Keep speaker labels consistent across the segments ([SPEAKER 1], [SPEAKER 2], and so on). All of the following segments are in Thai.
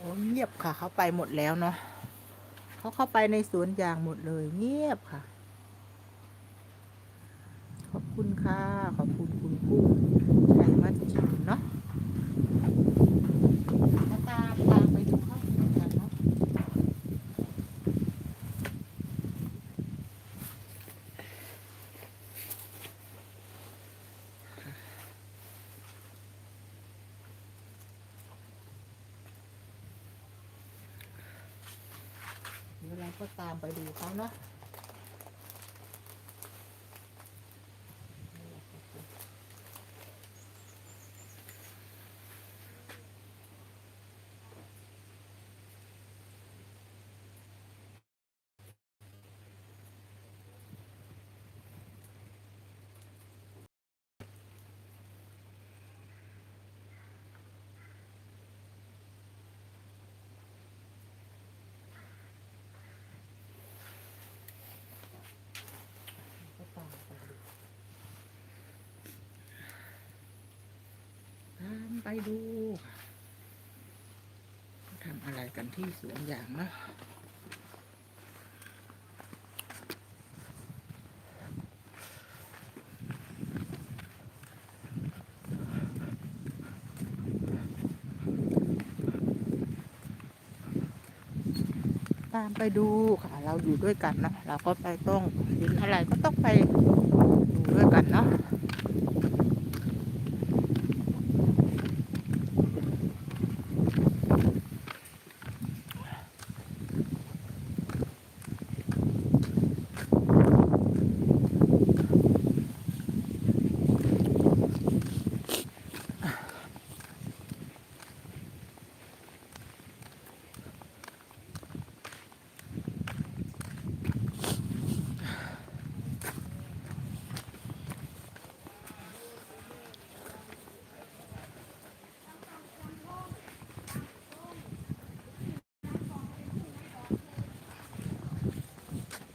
[SPEAKER 1] โอ้เงียบค่ะ เขาไปหมดแล้วเนาะเขาเข้าไปในสวนยางหมดเลย เงียบค่ะ ขอบคุณค่ะ ขอบคุณคุณกุ้งใครมาชิมเนาะมาตามตามไปดูข้าวกันเนาะเดี๋ยวเรา ก็ตามไปดูเขาเนาะ ก็ตามไปดู ไปดูทำอะไรกันที่สวนยางนะตามไปดูค่ะ เราอยู่ด้วยกันเนาะเราก็ไปต้องเห็นอะไรก็ต้องไปดูด้วยกันเนาะ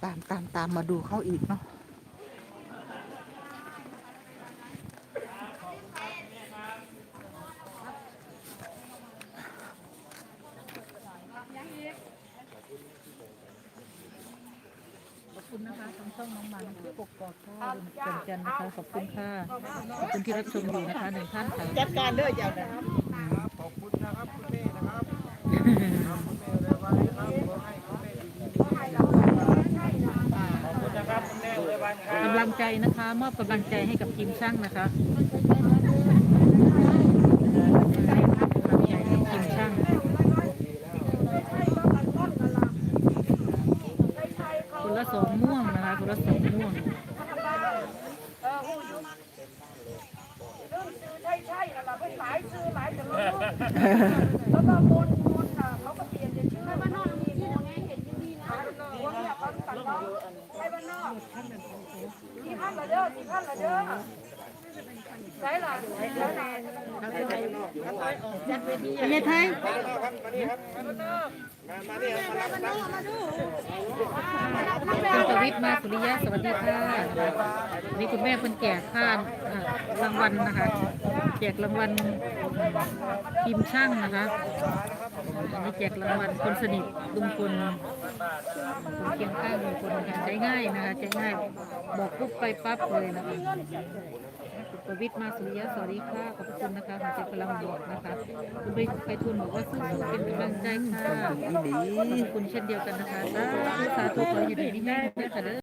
[SPEAKER 1] ตามตามตามมาดูเขาอีกเนาะขอบคุณนะคะทางช่องน้องมันที่ปกกอกค่ะเป็นจันนะคะขอบคุณค่ะขอบคุณที่รับชมอยู่นะคะหนึ่งท่านค่ะ
[SPEAKER 2] จัดการเด้อเจ้านะ
[SPEAKER 3] ขอบคุณนะครับคุณแม่นะครับำ
[SPEAKER 1] ลังใจนะคะ มอบกำลังใจให้กับทีมช่างนะคะกำลังใจให้ทีมช่างคนละสองม่วงนะคะคนละสองม่วง
[SPEAKER 2] ใช่ใช่แล้วเราไปหลายซื้อหลายแต่ละรุ่นแล้วก็มนมนค่ะเขาก็เปลี่ยนชื่อให้บ้านนอกมีมนไงเห็นยังมีนะวงเนี่ยเขาตัดเนาะให้บ้านนอก พันละเด้อสี่พันละเด้อใช่หรอแล้วแน่
[SPEAKER 1] เป็นไทยคุณประวิทย์มาสุริยะสวัสดีค่ะนี่คุณแม่คนแจกค่าเอ่อรางวัลนะคะ แจกรางวัลทีมช่างนะคะอันนี้แจกรางวัลคนสนิทลุงพลคนเคียงข้างลุงพลนะคะใช้ง่ายนะคะใช้ง่าย บอกปุ๊บไปปั๊บเลยนะคะคุณประวิทย์มาสุริยะสวัสดีค่ะขอบพระคุณนะคะหัวใจพลังบวกนะคะคุณไปไปทุนบอกว่าสู้ๆเป็นกำลังใจค่ะขอบคุณเช่นเดียวกันนะคะสาธุสาธุขอให้อยู่ดีที่แม่ด้วยค่ะเด้อ